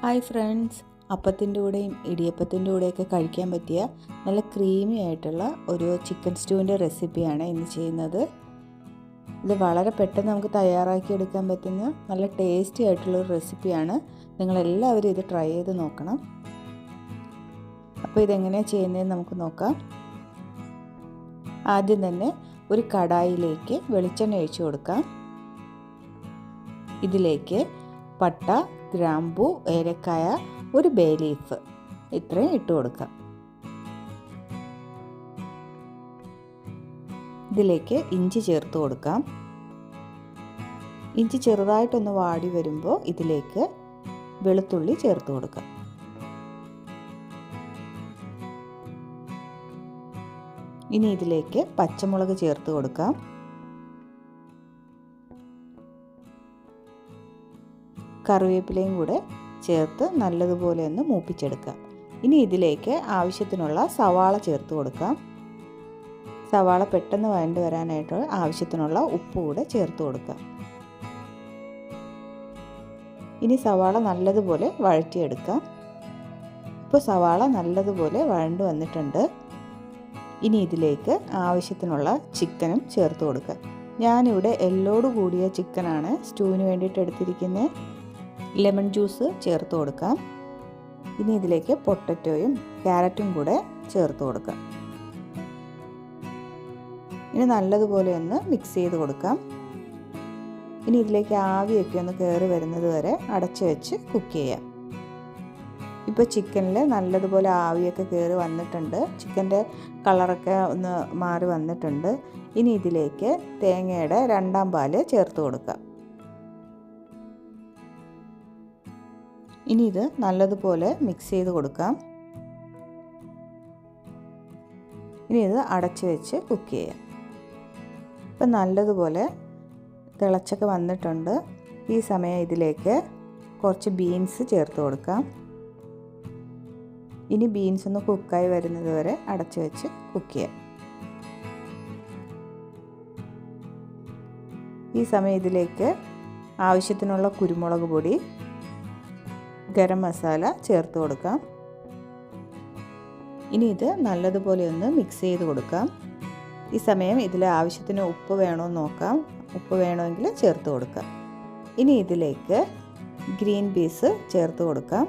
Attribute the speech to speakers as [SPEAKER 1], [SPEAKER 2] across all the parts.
[SPEAKER 1] Hi friends. അപ്പത്തിന്റെ കൂടെയും ഇടിയപ്പത്തിന്റെ കൂടെയൊക്കെ കഴിക്കാൻ പറ്റിയ നല്ല ക്രീമി ആയിട്ടുള്ള ഒരു ചിക്കൻ സ്റ്റൂവിന്റെ റെസിപ്പിയാണ് ഇന്ന് ചെയ്യുന്നത്. ഇത് വളരെ പെട്ടെന്ന് നമുക്ക് തയ്യാറാക്കി എടുക്കാൻ പറ്റുന്ന നല്ല ടേസ്റ്റി ആയിട്ടുള്ള ഒരു റെസിപ്പിയാണ്. നിങ്ങളെല്ലാവരും ഇത് ട്രൈ ചെയ്ത് നോക്കണം. അപ്പോൾ ഇതെങ്ങനെയാണ് ചെയ്യുന്നതെന്ന് നമുക്ക് നോക്കാം. ആദ്യം തന്നെ ഒരു കടായിലേക്ക് വെളിച്ചെണ്ണ ഒഴിച്ചു കൊടുക്കാം. ഇതിലേക്ക് പട്ട ഗ്രാമ്പു ഏലക്കായ ഒരു ബേ ലീഫ്. ഇത്രയും ഇട്ട് കൊടുക്കാം. ഇതിലേക്ക് ഇഞ്ചി ചേർത്ത് കൊടുക്കാം. ഇഞ്ചി ചെറുതായിട്ടൊന്ന് വാടി വരുമ്പോൾ ഇതിലേക്ക് വെളുത്തുള്ളി ചേർത്ത് കൊടുക്കാം. ഇനി ഇതിലേക്ക് പച്ചമുളക് ചേർത്ത് കൊടുക്കാം. കറിവേപ്പിലയും കൂടെ ചേർത്ത് നല്ലതുപോലെ ഒന്ന് മൂപ്പിച്ചെടുക്കുക. ഇനി ഇതിലേക്ക് ആവശ്യത്തിനുള്ള സവാള ചേർത്ത് കൊടുക്കാം. സവാള പെട്ടെന്ന് വഴണ്ട് വരാനായിട്ട് ആവശ്യത്തിനുള്ള ഉപ്പ് കൂടെ ചേർത്ത് കൊടുക്കാം ഇനി സവാള നല്ലതുപോലെ വഴറ്റിയെടുക്കാം. ഇപ്പോൾ സവാള നല്ലതുപോലെ വഴണ്ട് വന്നിട്ടുണ്ട്. ഇനി ഇതിലേക്ക് ആവശ്യത്തിനുള്ള ചിക്കനും ചേർത്ത് കൊടുക്കുക. ഞാനിവിടെ എല്ലോട് കൂടിയ ചിക്കനാണ് സ്റ്റൂവിന് വേണ്ടിയിട്ട് എടുത്തിരിക്കുന്നത് ലെമൺ ജ്യൂസ് ചേർത്ത് കൊടുക്കാം. ഇനി ഇതിലേക്ക് പൊട്ടറ്റോയും ക്യാരറ്റും കൂടെ ചേർത്ത് കൊടുക്കാം. ഇനി നല്ലതുപോലെ ഒന്ന് മിക്സ് ചെയ്ത് കൊടുക്കാം. ഇനി ഇതിലേക്ക് ആവിയൊക്കെ ഒന്ന് കയറി വരുന്നത് വരെ അടച്ചു വെച്ച് കുക്ക് ചെയ്യാം. ഇപ്പോൾ ചിക്കനിൽ നല്ലതുപോലെ ആവിയൊക്കെ കയറി വന്നിട്ടുണ്ട്. ചിക്കന്റെ കളറൊക്കെ ഒന്ന് മാറി വന്നിട്ടുണ്ട്. ഇനി ഇതിലേക്ക് തേങ്ങയുടെ രണ്ടാം പാൽ ചേർത്ത് കൊടുക്കാം. ഇനി ഇത് നല്ലതുപോലെ മിക്സ് ചെയ്ത് കൊടുക്കാം. ഇനി ഇത് അടച്ച് വെച്ച് കുക്ക് ചെയ്യാം. ഇപ്പം നല്ലതുപോലെ തിളച്ചൊക്കെ വന്നിട്ടുണ്ട്. ഈ സമയം ഇതിലേക്ക് കുറച്ച് ബീൻസ് ചേർത്ത് കൊടുക്കാം. ഇനി ബീൻസ് ഒന്ന് കുക്കായി വരുന്നത് വരെ അടച്ച് വെച്ച് കുക്ക് ചെയ്യാം. ഈ സമയം ഇതിലേക്ക് ആവശ്യത്തിനുള്ള കുരുമുളക് പൊടി ഗരം മസാല ചേർത്ത് കൊടുക്കാം. ഇനി ഇത് നല്ലതുപോലെ ഒന്ന് മിക്സ് ചെയ്ത് കൊടുക്കാം. ഈ സമയം ഇതിൽ ആവശ്യത്തിന് ഉപ്പ് വേണോ നോക്കാം. ഉപ്പ് വേണമെങ്കിൽ ചേർത്ത് കൊടുക്കാം. ഇനി ഇതിലേക്ക് ഗ്രീൻ പീസ് ചേർത്ത് കൊടുക്കാം.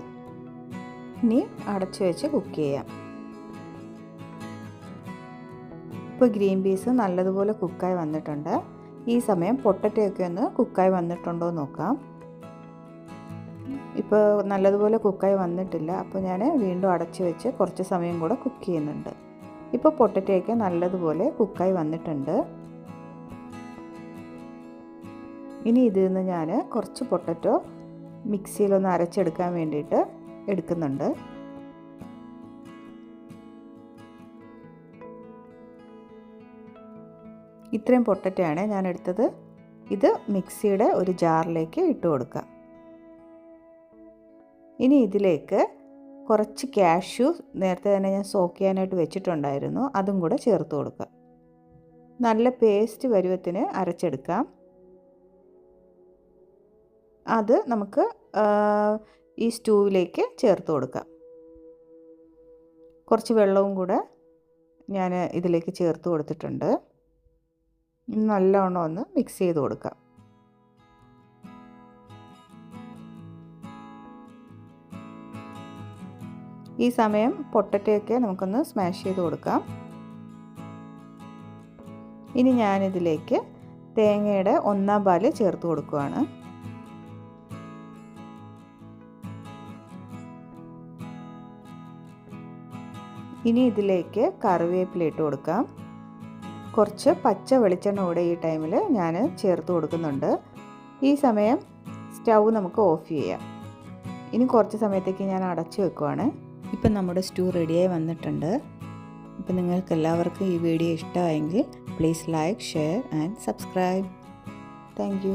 [SPEAKER 1] ഇനി അടച്ചു വെച്ച് കുക്ക് ചെയ്യാം. ഇപ്പോൾ ഗ്രീൻ പീസ് നല്ലതുപോലെ കുക്കായി വന്നിട്ടുണ്ട്. ഈ സമയം പൊട്ടറ്റയൊക്കെ ഒന്ന് കുക്കായി വന്നിട്ടുണ്ടോ നോക്കാം. ഇപ്പോൾ നല്ലതുപോലെ കുക്കായി വന്നിട്ടില്ല. അപ്പോൾ ഞാൻ വീണ്ടും അടച്ചു വെച്ച് കുറച്ച് സമയം കൂടെ കുക്ക് ചെയ്യുന്നുണ്ട്. ഇപ്പോൾ പൊട്ടറ്റയൊക്കെ നല്ലതുപോലെ കുക്കായി വന്നിട്ടുണ്ട്. ഇനി ഇതിൽ നിന്ന് ഞാൻ കുറച്ച് പൊട്ടറ്റോ മിക്സിയിലൊന്ന് അരച്ചെടുക്കാൻ വേണ്ടിയിട്ട് എടുക്കുന്നുണ്ട്. ഇത്രയും പൊട്ടറ്റയാണ് ഞാൻ എടുത്തത്. ഇത് മിക്സിയുടെ ഒരു ജാറിലേക്ക് ഇട്ട് കൊടുക്കാം ഇനി ഇതിലേക്ക് കുറച്ച് കാഷ്യൂ നേരത്തെ തന്നെ ഞാൻ സോക്ക് ചെയ്യാനായിട്ട് വെച്ചിട്ടുണ്ടായിരുന്നു. അതും കൂടെ ചേർത്ത് കൊടുക്കുക. നല്ല പേസ്റ്റ് പരുവത്തിന് അരച്ചെടുക്കാം. അത് നമുക്ക് ഈ സ്റ്റൂവിലേക്ക് ചേർത്ത് കൊടുക്കാം. കുറച്ച് വെള്ളവും കൂടെ ഞാൻ ഇതിലേക്ക് ചേർത്ത് കൊടുത്തിട്ടുണ്ട്. നല്ലവണ്ണം ഒന്ന് മിക്സ് ചെയ്ത് കൊടുക്കാം. ഈ സമയം പൊട്ടറ്റയൊക്കെ നമുക്കൊന്ന് സ്മാഷ് ചെയ്ത് കൊടുക്കാം. ഇനി ഞാനിതിലേക്ക് തേങ്ങയുടെ ഒന്നാം പാൽ ചേർത്ത് കൊടുക്കുകയാണ് ഇനി ഇതിലേക്ക് കറിവേപ്പില ഇട്ട് കൊടുക്കാം. കുറച്ച് പച്ച വെളിച്ചെണ്ണ കൂടെ ഈ ടൈമിൽ ഞാൻ ചേർത്ത് കൊടുക്കുന്നുണ്ട്. ഈ സമയം സ്റ്റൗ നമുക്ക് ഓഫ് ചെയ്യാം. ഇനി കുറച്ച് സമയത്തേക്ക് ഞാൻ അടച്ചു വെക്കുവാണ്. ഇപ്പം നമ്മുടെ സ്റ്റൂ റെഡിയായി വന്നിട്ടുണ്ട്. ഇപ്പം നിങ്ങൾക്ക് എല്ലാവർക്കും ഈ വീഡിയോ ഇഷ്ടമായെങ്കിൽ please like share and subscribe. Thank